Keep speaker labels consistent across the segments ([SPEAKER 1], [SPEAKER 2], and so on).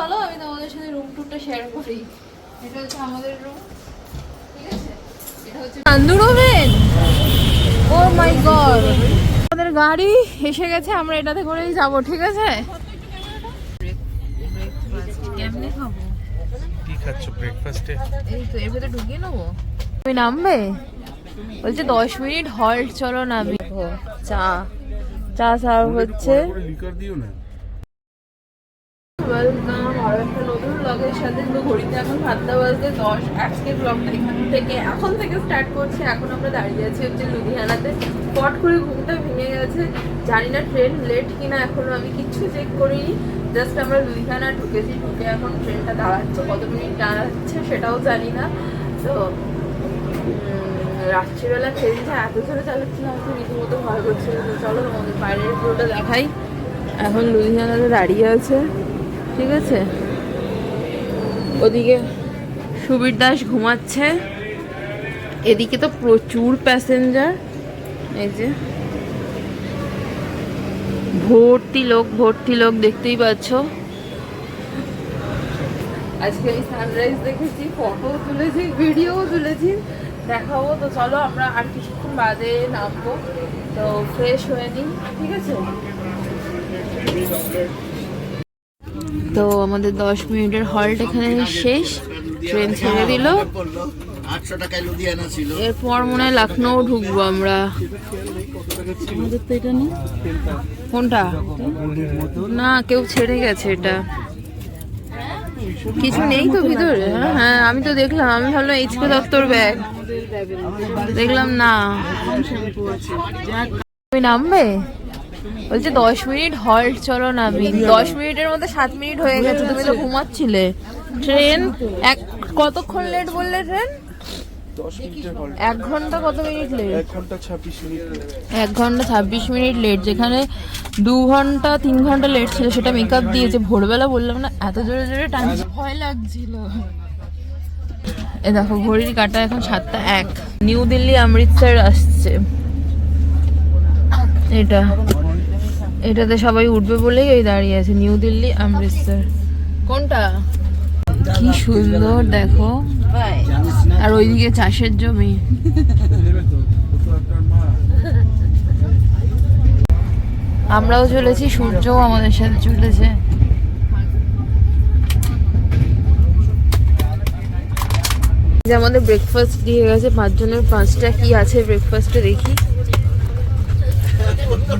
[SPEAKER 1] চলো আমি তোমাদের সাথে রুম টুরটা শেয়ার করি। এটা হচ্ছে আমাদের রুম ঠিক আছে? এটা হচ্ছে tandoor oven oh my god আমাদের গাড়ি এসে গেছে আমরা এটাতে করেই যাব ঠিক আছে? কেমনে খাব?
[SPEAKER 2] কি খাচ্ছ ব্রেকফাস্টে
[SPEAKER 1] এই তো এর ভেতরে ঢুকিয়ে নেব? তুমি নামবে? বলছে দশ মিনিট হল্ট চলো নামি। চা। চা সার্ভ হচ্ছে
[SPEAKER 2] লিকার দিও না?
[SPEAKER 1] ওয়েলকাম আরও একটা নতুন ব্লগের সাথে তো ঘড়িতে এখন সাতটা বাজতে দশ। আজকের ব্লগটা এখান থেকে, এখন থেকে স্টার্ট করছি। এখন আমরা দাঁড়িয়ে আছি হচ্ছে লুধিয়ানাতে। পট করে ঘুমটা ভেঙে গেছে। জানি না ট্রেন লেট কিনা, এখনও আমি কিচ্ছু চেক করিনি। জাস্ট আমরা লুধিয়ানা ঢুকেছি, ঢুকে এখন ট্রেনটা দাঁড়াচ্ছে, কত মিনিট দাঁড়াচ্ছে সেটাও জানি না। তো রাত্রিবেলা ট্রেনটা এত জোরে চালাচ্ছিল আমাকে রীতিমতো ভয় করছিল চলো তোমাদের বাইরের পুরোটা দেখাই। এখন লুধিয়ানাতে দাঁড়িয়ে আছে। ঠিক আছে? ওদিকে সুবীর দাস ঘুমাচ্ছে। এদিকে তো প্রচুর প্যাসেঞ্জার এই যে ভর্তি লোক ভর্তি লোক দেখতেই পাচ্ছ। আজকে আমি সানরাইজ দেখেছি ফটো তুলেছি ভিডিও তুলেছি, দেখাবো। তো চলো আমরা আর কিছুক্ষণ বাদে নামবো। তো ফ্রেশ হয়ে নিই, ঠিক আছে? তো আমাদের দশ মিনিটের হল্ট এখানে শেষ। ট্রেন ছেড়ে দিল। এরপর মনে হয় লখনৌ ঢুকবো আমরা। আমাদের তো এটা নেই। কোনটা? না কেউ ছেড়ে গেছে এটা। কিছু নেই তো ভিতরে। হ্যাঁ হ্যাঁ আমি তো দেখলাম আমি ভাবলাম এইচকে দত্তর ব্যাগ। দেখলাম না। তুমি নামবে? বলছে দশ মিনিট হল্ট চলো নামি দশ মিনিটের মধ্যে সাত মিনিট হয়ে গেছে তুমি তো ঘুমাচ্ছিলে। ট্রেন এক কতক্ষণ লেট বললে ট্রেন? এক ঘণ্টা কত মিনিট লেট
[SPEAKER 2] এক ঘণ্টা ছাব্বিশ মিনিট
[SPEAKER 1] এক ঘণ্টা ছাব্বিশ মিনিট লেট যেখানে দু ঘণ্টা তিন ঘণ্টা লেট ছিল সেটা মেকআপ দিয়েছে। ভোরবেলা বললাম না এত জোরে জোরে টানছে ভয় লাগছিল। এ দেখো ঘড়ির কাটা এখন সাতটা এক। নিউ দিল্লি অমৃতসর আসছে। এটা। এটাতে সবাই উঠবে বলেই ওই দাঁড়িয়ে আছে নিউ দিল্লি অমৃতসর কোনটা? কি সুন্দর দেখো। আর ওইদিকে চাষের জমি। আমরাও চলেছি সূর্যও আমাদের সাথে চলেছে। আমাদের ব্রেকফাস্ট দিয়ে গেছে পাঁচজনের পাঁচটা কি আছে ব্রেকফাস্টে দেখি।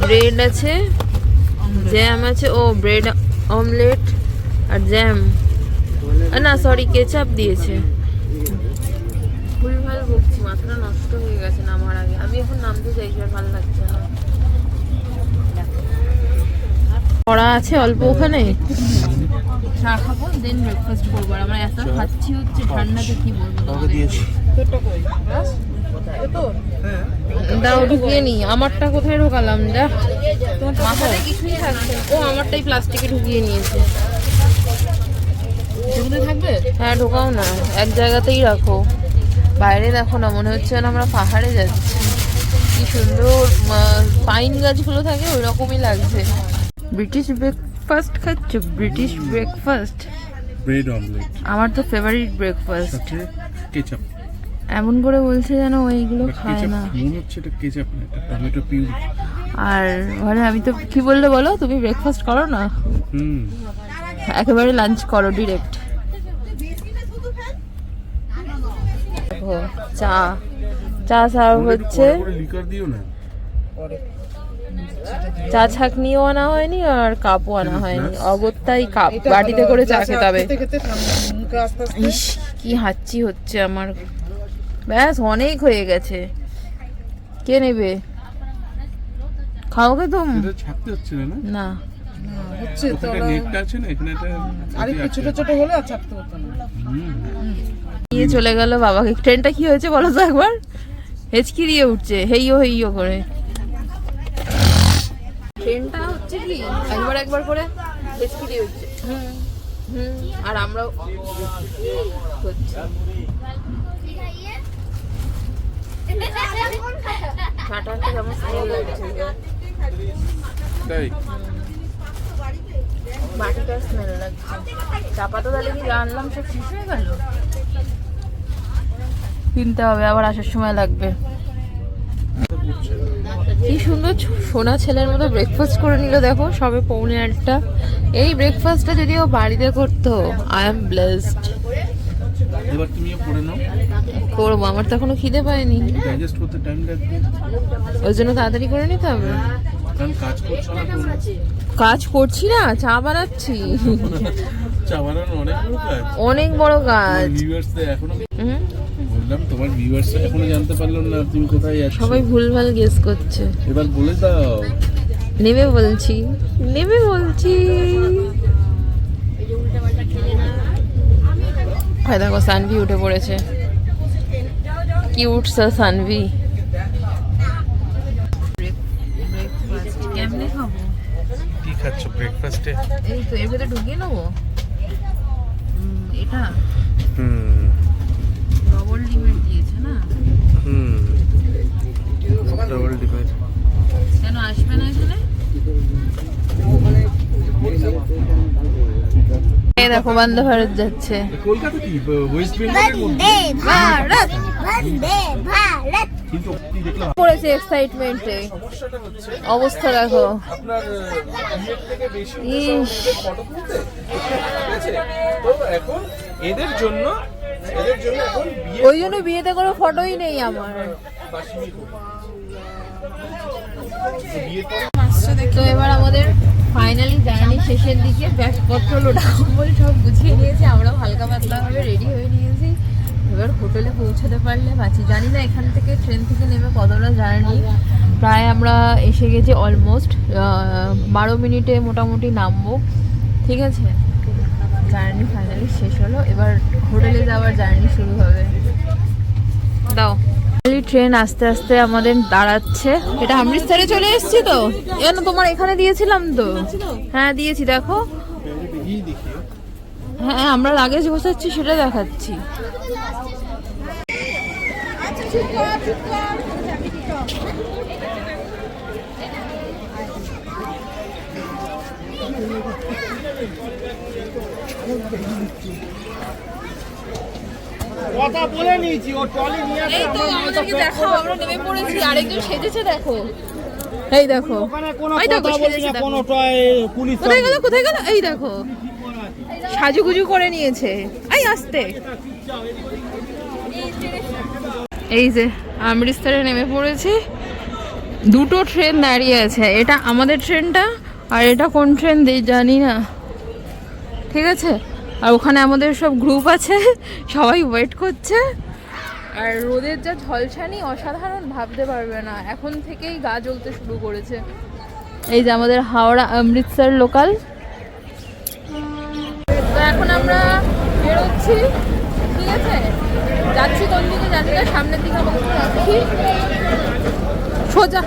[SPEAKER 1] ব্রেড আছে জ্যাম আছে ও ব্রেড অমলেট আর জ্যাম না সরি কেচাপ দিয়েছে। ভুলভাল বকছি মাথাটা নষ্ট হয়ে গেছে নামার আগে। আমি এখন নামতে চাইছি আর ভালো লাগছে না। পড়া আছে অল্প ওখানে? চা খাব দেন ব্রেকফাস্ট করব। আর আমরা এত খাচ্ছি হচ্ছে ঠান্ডাতে কি বলব? দাও ঢুকিয়ে নি। আমারটা কোথায় ঢোকালাম যা। মাথাতে কিছুই থাকছে ও আমারটাই প্লাস্টিকে ঢুকিয়ে নিয়েছে। থাকবে? হ্যাঁ ঢোকাও না। এক জায়গাতেই রাখো। বাইরে দেখো না মনে হচ্ছে যেন আমরা পাহাড়ে যাচ্ছি। কি সুন্দর পাইন গাছগুলো থাকে ওই রকমই লাগছে। ব্রিটিশ ব্রেকফাস্ট খাচ্ছ? ব্রিটিশ ব্রেকফাস্ট
[SPEAKER 2] ব্রেড অমলেট
[SPEAKER 1] আমার তো ফেভারিট ব্রেকফাস্ট
[SPEAKER 2] কেচাপ
[SPEAKER 1] এমন করে বলছে যেন ওইগুলো খায় না।
[SPEAKER 2] মনে হচ্ছে এটা কেচাপ না এটা টমেটো পিউরি
[SPEAKER 1] আর মানে আমি তো কি বললে বলো? তুমি ব্রেকফাস্ট করো না? একেবারে লাঞ্চ করো ডিরেক্ট চা। চা সার্ভ হচ্ছে।
[SPEAKER 2] লিকার দিও না?
[SPEAKER 1] চা ছাকনিও আনা হয়নি আর কাপও আনা হয়নি। অগত্যাই কাপ। বাটিতে করে চা খেতে হবে। ইস কি হাঁচি হচ্ছে আমার। ব্যাস অনেক হয়ে গেছে। কে নেবে? খাওগে তুমি
[SPEAKER 2] এটা ছাড়তে হচ্ছে না না?
[SPEAKER 1] না।
[SPEAKER 2] ওখানে নেটটা আছে না? এখানে একটা আরেকটু ছোট ছোট হলে আর ছাড়তে হতো না।
[SPEAKER 1] নিয়ে চলে গেল বাবাকে ট্রেনটা কি হয়েছে বলো তো একবার? হেচকি দিয়ে উঠছে। হেইও হেইও করে। ট্রেনটা হচ্ছে কি? একবার একবার করে হেচকি দিয়ে উঠছে। হুম হুম। আর আমরাও হচ্ছে হাঁটা হাঁটা কেমন সুন্দর লাগছে কিনতে হবে, আবার আসার সময় লাগবে। কি সুন্দর সোনা ছেলের মতো ব্রেকফাস্ট করে নিল, দেখো, সবে পৌনে আটটা। এই ব্রেকফাস্টটা যদি ও বাড়িতে করতো আই এম ব্লেসড
[SPEAKER 2] এবার তুমিও পড়ে নাও।
[SPEAKER 1] করব আমার তো এখনও খিদে পায়নি।
[SPEAKER 2] ডাইজেস্ট করতে টাইম লাগবে।
[SPEAKER 1] ওই জন্য তাড়াতাড়ি করে নিতে হবে।
[SPEAKER 2] কারণ কাজ করছ না
[SPEAKER 1] কাজ করছি না চা বানাচ্ছি।
[SPEAKER 2] চা বানানো অনেক বড় কাজ।
[SPEAKER 1] অনেক বড় কাজ।
[SPEAKER 2] ভিউয়ার্স
[SPEAKER 1] এখনও
[SPEAKER 2] বললাম তোমার ভিউয়ার্স এখনও জানতে পারল না তুমি কোথায় যাচ্ছ
[SPEAKER 1] সবাই ভুলভাল গেস করছে।
[SPEAKER 2] এবার বলে দাও।
[SPEAKER 1] নেমে বলছি নেমে বলছি। হয় দেখো সানভি উঠে পড়েছে। কি উঠছে সানভি কেমনে খাব?
[SPEAKER 2] কি খাচ্ছ ব্রেকফাস্টে
[SPEAKER 1] এই তো এর ভেতরে ঢুকিয়ে নেব? এটা?
[SPEAKER 2] হুম।
[SPEAKER 1] ডবল ডিমের দিয়েছে না?
[SPEAKER 2] হুম। ডবল ডিমের।
[SPEAKER 1] কেন আসবে না এখানে? দেখো বন্দে ভারত যাচ্ছে।
[SPEAKER 2] কলকাতা কি? West Bengal
[SPEAKER 1] Bharat
[SPEAKER 2] Bharat.
[SPEAKER 1] পড়েছে এক্সাইটমেন্টে অবস্থা দেখো।
[SPEAKER 2] এদের জন্য
[SPEAKER 1] ওই জন্য বিয়েতে কোনো ফটোই নেই আমার।
[SPEAKER 2] তো
[SPEAKER 1] এবার আমাদের ফাইনালি জার্নি শেষের দিকে ব্যাগপত্র লোটা কম্বল সব গুছিয়ে নিয়েছি, আমরাও হালকা পাতলা ভাবে রেডি হয়ে নিয়েছি। এবার হোটেলে পৌঁছাতে পারলে বাঁচি। জানি না এখান থেকে ট্রেন থেকে নেমে কতটা জার্নি প্রায় আমরা এসে গেছি অলমোস্ট বারো মিনিটে মোটামুটি নামবো। ঠিক আছে? জার্নি ফাইনালি শেষ হলো। এবার হোটেলে যাওয়ার জার্নি শুরু হবে। দাও। ট্রেন আস্তে আস্তে আমাদের দাঁড়াচ্ছে। এটা অমৃতসরে চলে এসেছি তো? এন তোমার এখানে দিয়েছিলাম তো। হ্যাঁ দিয়েছি দেখো। হ্যাঁ আমরা লাগেজ বসাচ্ছি সেটা দেখাচ্ছি।
[SPEAKER 3] কথা বলে নিয়েছি ও টলি নিয়ে
[SPEAKER 1] এই তো আমাদেরকে দেখো আমরা নেমে পড়েছি আরেকজন সেজেছে দেখো। এই দেখো। ওই দেখো সেজেছে দেখো।
[SPEAKER 3] পুলিশ
[SPEAKER 1] কোথায় গেল কোথায় গেল? এই দেখো। সাজুগুজু করে নিয়েছে। এই আসতে। এই যে অমৃতসরে নেমে পড়েছি। দুটো ট্রেন দাঁড়িয়ে আছে। এটা আমাদের ট্রেনটা আর এটা কোন ট্রেন দে- জানি না। ঠিক আছে? আর ওখানে আমাদের সব গ্রুপ আছে, সবাই ওয়েট করছে। আর রোদের যা ঝলসানি, অসাধারণ ভাবতে পারবে না। এখন থেকেই গা জ্বলতে শুরু করেছে। এই যে আমাদের হাওড়া অমৃতসর লোকাল তো এখন আমরা বেরোচ্ছি। ঠিক আছে? যাচ্ছি কোন দিকে? যাচ্ছি সামনের দিকে। সোজা।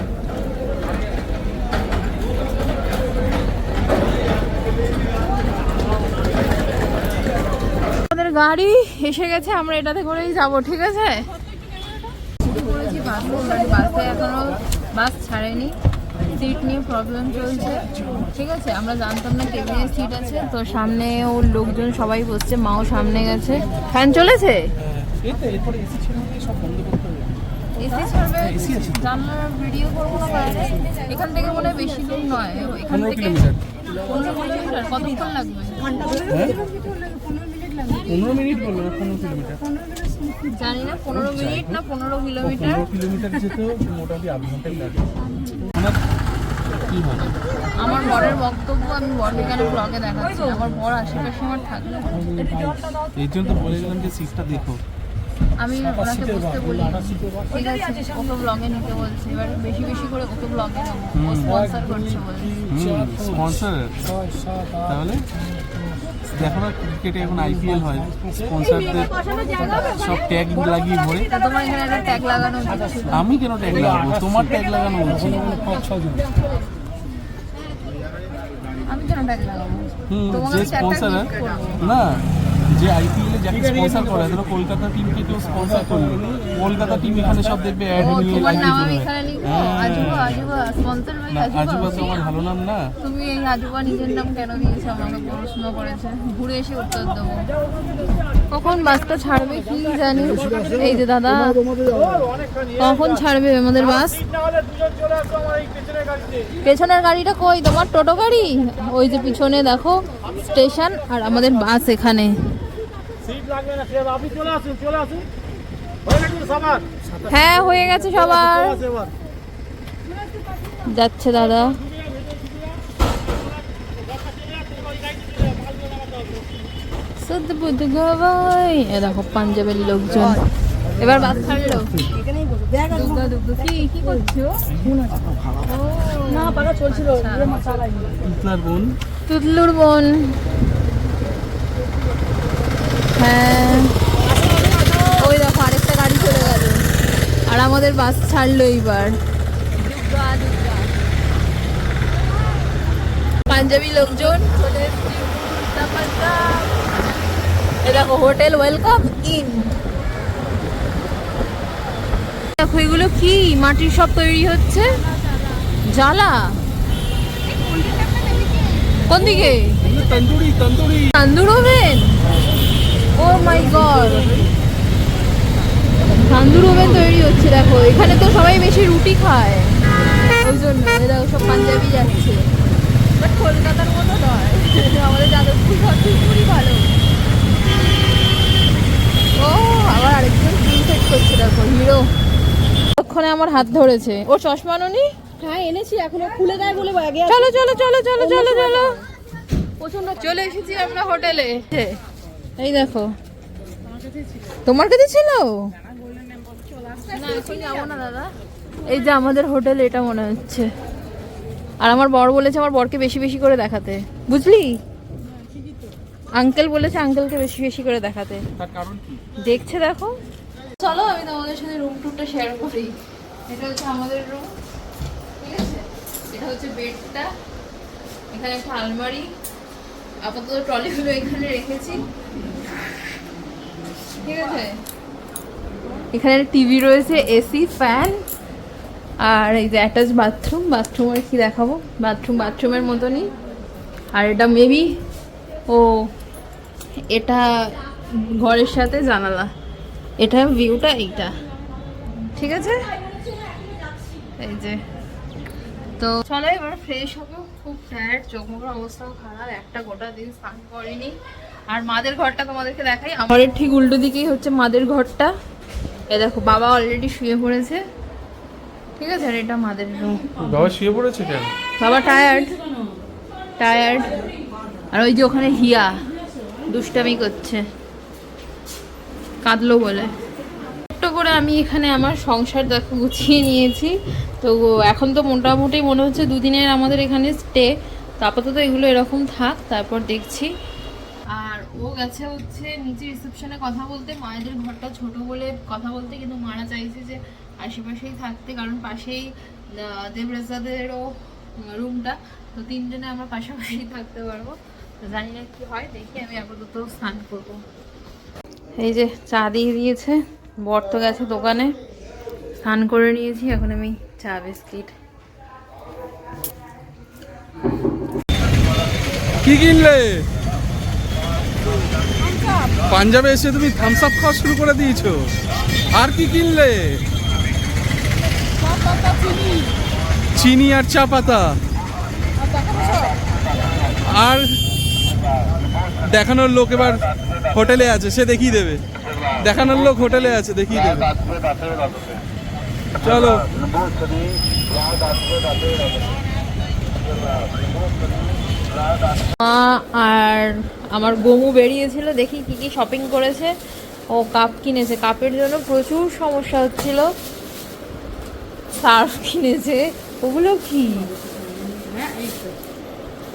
[SPEAKER 1] গাড়ি এসে গেছে আমরা এটাতে করেই যাব ঠিক আছে? করেছি বাসে মানে বাসে এখনও বাস ছাড়েনি। সিট নিয়ে প্রবলেম চলছে ঠিক আছে? আমরা জানতাম না কেবিনের সিট আছে। তো সামনে ওর লোকজন সবাই বসছে মাও সামনে গেছে। ফ্যান চলেছে? এসি ছাড়বে জানলার ভিডিও করব না বাইরে এখান থেকে মনে হয় বেশি দূর নয়। এখান থেকে পনেরো কিলোমিটার কতক্ষণ লাগবে?
[SPEAKER 2] পনেরো মিনিট বলল না পনেরো কিলোমিটার?
[SPEAKER 1] জানি না পনেরো মিনিট না পনেরো কিলোমিটার?
[SPEAKER 2] পনেরো কিলোমিটার যেতেও মোটামুটি আধ ঘন্টাই লাগে। কি
[SPEAKER 1] আমার বরের বক্তব্য আমি বরকে কেন ব্লগে দেখাচ্ছি আমার বর আশেপাশে আমার থাকলে
[SPEAKER 2] এই জন্য তো বলে গেলাম যে সিটটা দেখো।
[SPEAKER 1] আমি ওনাকে বুঝতে বলি ঠিক আছে ওকে ব্লগে নিতে বলছি এবার বেশি বেশি করে ওকে ব্লগে নেব। ও স্পন্সর করছে বলছে।
[SPEAKER 2] স্পন্সর তাহলে? দেখো না ক্রিকেটে এখন আইপিএল হয়। স্পন্সরদের সব ট্যাগ লাগিয়ে ভরে। আমি কেন ট্যাগ লাগাবো? তোমার ট্যাগ লাগানো উচিত।
[SPEAKER 1] আমি কেন ট্যাগ লাগাবো?
[SPEAKER 2] হুম যে স্পন্সর না যে আইপিএল যাকে স্পন্সর করে ধরো কলকাতা টিমকে কেউ স্পন্সর করল। কলকাতা টিম এখানে সব দেখবে অ্যাড নিয়ে
[SPEAKER 1] তোমার। আজুবা আজুবা স্পন্সর বাই আজুবা
[SPEAKER 2] আজুবা তো ভালো নাম না।
[SPEAKER 1] তুমি এই আজুবা নিজের নাম কেন দিয়েছ? আমাকে প্রশ্ন করেছে। ঘুরে এসে উত্তর দেবো। কখন বাসটা ছাড়বে কি জানি? এই যে দাদা কখন ছাড়বে আমাদের বাস
[SPEAKER 3] পেছনের
[SPEAKER 1] গাড়িটা কই? তোমার টোটো গাড়ি? ওই যে পিছনে দেখো স্টেশন আর আমাদের বাস এখানে।
[SPEAKER 3] সিট লাগবে না সে আপনি চলে আসুন চলে আসুন। হয়ে গেছে সবার?
[SPEAKER 1] হ্যাঁ হয়ে গেছে সবার। যাচ্ছে দাদা। শুদ্ধ বুদ্ধ গবাই। এ দেখো পাঞ্জাবের লোকজন। এবার বাস ছাড়লো। কি কি করছ? না পাকা চলছিল
[SPEAKER 2] বোন।
[SPEAKER 1] তুতলুর বোন। হ্যাঁ। ওই দেখো আরেকটা গাড়ি চলে গেল। আর আমাদের বাস ছাড়লো এইবার। পাঞ্জাবি লোকজন দেখো হোটেল ওয়েলকাম ইন। দেখো এগুলো কি? মাটির সব তৈরি হচ্ছে। জ্বালা। কোন দিকে?
[SPEAKER 2] Tandoori tandoori.
[SPEAKER 1] Tandoor oven oh my God tandoor oven তৈরি হচ্ছে দেখো। এখানে তো সবাই বেশি রুটি খায়। ওই জন্য এরা সব পাঞ্জাবি যাচ্ছে। বাট কলকাতার মতো নয়। আমাদের যাদবপুর সবচেয়ে ভালো। ও আবার আরেকজন চুল সেট করছে দেখো হিরো ততক্ষণে আমার হাত ধরেছে। ও চশমা নি
[SPEAKER 4] হ্যাঁ এনেছি এখনও খুলে দেয় বলে ব্যাগে
[SPEAKER 1] চলো চলো চলো চলো চলো চলো। প্রচণ্ড চলে এসেছি আমরা হোটেলে। এই দেখো। তোমার কাছে ছিল? না যাব না দাদা এই যে আমাদের হোটেল এটা মনে হচ্ছে। আর আমার বর বলেছে আমার বরকে বেশি বেশি করে দেখাতে। বুঝলি? আঙ্কেল বলেছে আঙ্কেলকে বেশি বেশি করে দেখাতে।
[SPEAKER 2] কারণ
[SPEAKER 1] দেখছে দেখো। চলো আমি তোমাদের সাথে রুম টুরটা শেয়ার করি। এটা হচ্ছে আমাদের রুম ঠিক আছে? এটা হচ্ছে বেডটা এখানে একটা আলমারি। আপাতত ট্রলিগুলো এখানে রেখেছি। ঠিক আছে? এখানে টিভি রয়েছে এসি ফ্যান আর এই যে অ্যাটাচ বাথরুম বাথরুমের কি দেখাবো? বাথরুম বাথরুমের মতনই। আর এটা মেবি ও, এটা ঘরের সাথে জানালা। এটা ভিউটা এইটা। ঠিক আছে? এই যে। তো চলো এবার ফ্রেশ হব। খুব টায়ার্ড চোখ মুখের অবস্থাও খারাপ একটা গোটা দিন স্নান করিনি। আর মাদের ঘরটা তোমাদেরকে দেখাই। আমার ঠিক উল্টো দিকেই হচ্ছে মাদের ঘরটা। এ দেখো বাবা অলরেডি শুয়ে পড়েছে। ঠিক আছে? আর এটা মাদের রুম
[SPEAKER 2] বাবা শুয়ে পড়েছে কেন?
[SPEAKER 1] বাবা টায়ার্ড টায়ার্ড আর ওই যে ওখানে হিয়া দুষ্টামি করছে। কাঁদলো বলে। করে আমি এখানে আমার সংসার দেখো গুছিয়ে নিয়েছি। তো এখন তো মোটামুটি মনে হচ্ছে দুদিনের আমাদের এখানে স্টে তো আপাতত এগুলো এরকম থাক, তারপর দেখছি। আর ও গেছে হচ্ছে নিচে রিসেপশনে কথা বলতে। মায়েদের ঘরটা ছোট বলে কথা বলতে, কিন্তু মারা চাইছে যে আশেপাশেই থাকতে, কারণ পাশেই দেবরাজাদেরও রুমটা তো তিনজনে আমরা পাশাপাশি থাকতে পারব। জানি না কি হয়, দেখি আমি আপাতত স্নান করব। এই যে চা দিয়ে দিয়েছে। বর তো গেছে দোকানে। স্নান করে নিয়েছি, এখন আমি চা, বিস্কিট।
[SPEAKER 2] কি কিনলে? পাঞ্জাবে এসে তুমি থামস আপ খাওয়া শুরু করে দিয়েছ। আর কি কিনলে? চিনি আর চা পাতা। আর দেখানোর লোক এবার হোটেলে আছে, সে দেখিয়ে দেবে। দেখানোর লোক হোটেলে আছে দেবে। চলো।
[SPEAKER 1] মা আর আমার গোমু বেরিয়েছিল, দেখি কি কি শপিং করেছে। ও কাপ কিনেছে। কাপের জন্য প্রচুর সমস্যা হচ্ছিল। সার্ফ কিনেছে। ওগুলো কি?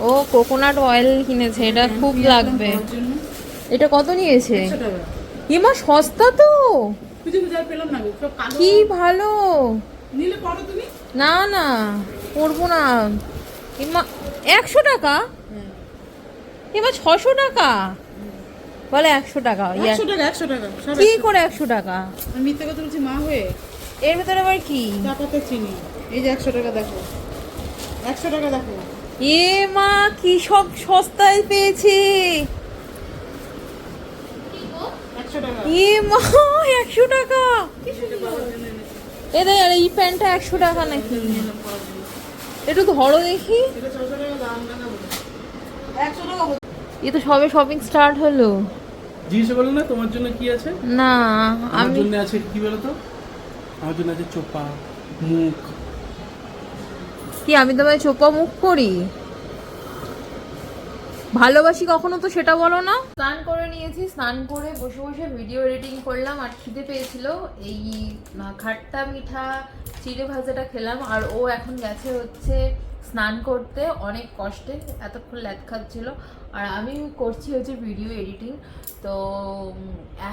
[SPEAKER 1] ও কোকোনাট অয়েল কিনেছে, এটা খুব লাগবে। এটা কত নিয়েছে? ইমা সস্তা তো। কি ভালো। না না করব না। ইমা একশো টাকা? এবার ছশো টাকা? বলে একশো টাকা
[SPEAKER 4] একশো টাকা একশো টাকা
[SPEAKER 1] কি করে একশো টাকা?
[SPEAKER 4] আমি মিথ্যে কথা বলছি মা হয়ে।
[SPEAKER 1] এর ভেতরে আবার কি?
[SPEAKER 4] পাতা চিনি। এই যে একশো টাকা দেখো। একশো টাকা দেখো।
[SPEAKER 1] এ মা কি সব সস্তায় পেয়েছি।
[SPEAKER 4] একশো টাকা।
[SPEAKER 1] এ মা একশো টাকা? এ দেখ আর এই প্যান্টটা একশো টাকা নাকি? একটু ধরো দেখি।
[SPEAKER 4] এটা ছশো টাকা দাম দেখাবো একশো টাকা
[SPEAKER 1] এ তো সবে শপিং স্টার্ট হলো।
[SPEAKER 2] জিজ্ঞেস করল না তোমার জন্য কি আছে?
[SPEAKER 1] না
[SPEAKER 2] আমার
[SPEAKER 1] আমি
[SPEAKER 2] জন্য আছে কি বলো তো আমার জন্য আছে চোপা মুখ।
[SPEAKER 1] কি আমি তোমায় চোপা মুখ করি? ভালোবাসি কখনো তো সেটা বলো না। স্নান করে নিয়েছি, স্নান করে বসে বসে ভিডিও এডিটিং করলাম, আর খিদে পেয়েছিল। এই খাট্টা মিঠা চিড়ে ভাজাটা খেলাম, আর ও এখন গেছে হচ্ছে স্নান করতে, অনেক কষ্টে, এতক্ষণ ল্যাদ খাচ্ছিল। আর আমি করছি হচ্ছে ভিডিও এডিটিং তো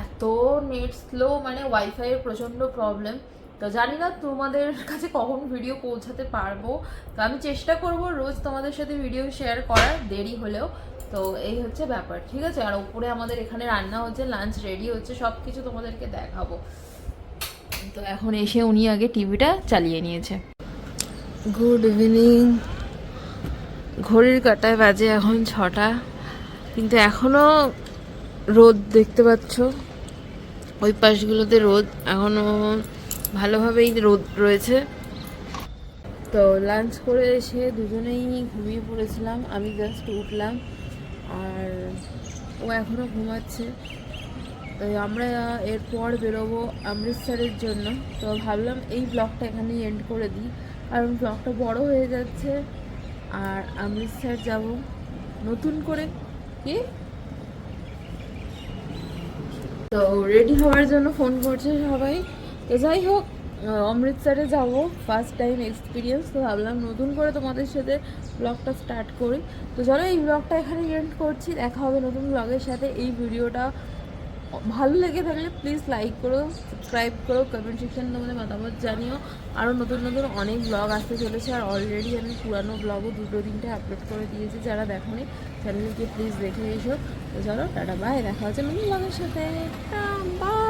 [SPEAKER 1] এত নেট স্লো মানে ওয়াইফাইয়ের প্রচণ্ড প্রবলেম তো জানি না তোমাদের কাছে কখন ভিডিও পৌঁছাতে পারব। তো আমি চেষ্টা করব রোজ তোমাদের সাথে ভিডিও শেয়ার করার, দেরি হলেও। তো এই হচ্ছে ব্যাপার, ঠিক আছে? আর উপরে আমাদের এখানে রান্না হচ্ছে লাঞ্চ রেডি হচ্ছে সব কিছু তোমাদেরকে দেখাবো। তো এখন এসে উনি আগে টিভিটা চালিয়ে নিয়েছে। গুড ইভিনিং ঘড়ির কাটায় বাজে এখন ছটা, কিন্তু এখনও রোদ দেখতে পাচ্ছ। ওই পাশগুলোতে রোদ এখনও ভালোভাবেই রোদ রয়েছে। তো লাঞ্চ করে এসে দুজনেই ঘুমিয়ে পড়েছিলাম। আমি জাস্ট উঠলাম আর ও এখনও ঘুমাচ্ছে। তো আমরা এরপর বেরোবো অমৃতসরের জন্য। তো ভাবলাম এই ব্লগটা এখানেই এন্ড করে দিই। কারণ ব্লগটা বড় হয়ে যাচ্ছে আর অমৃতসর যাব। নতুন করে? কি? তো রেডি হওয়ার জন্য ফোন করছে সবাই। তো যাই হোক অমৃতসরে যাব ফার্স্ট টাইম এক্সপিরিয়েন্স তো ভাবলাম নতুন করে তোমাদের সাথে ব্লগটা স্টার্ট করি। তো চলো এই ব্লগটা এখানে এন্ড করছি, দেখা হবে নতুন ব্লগের সাথে। এই ভিডিওটা ভালো লেগে থাকলে প্লিজ লাইক করো সাবস্ক্রাইব করো কমেন্ট সেকশনে তোমাদের মতামত জানিও। আরও নতুন নতুন অনেক ব্লগ আসতে চলেছে, আর অলরেডি আমি পুরানো ব্লগও দুটো তিনটে আপলোড করে দিয়েছি, যারা দেখোনি চ্যানেলকে প্লিজ দেখে এসো। তো চলো, টাটা বাই দেখা হচ্ছে নতুন ব্লগের সাথে। বাই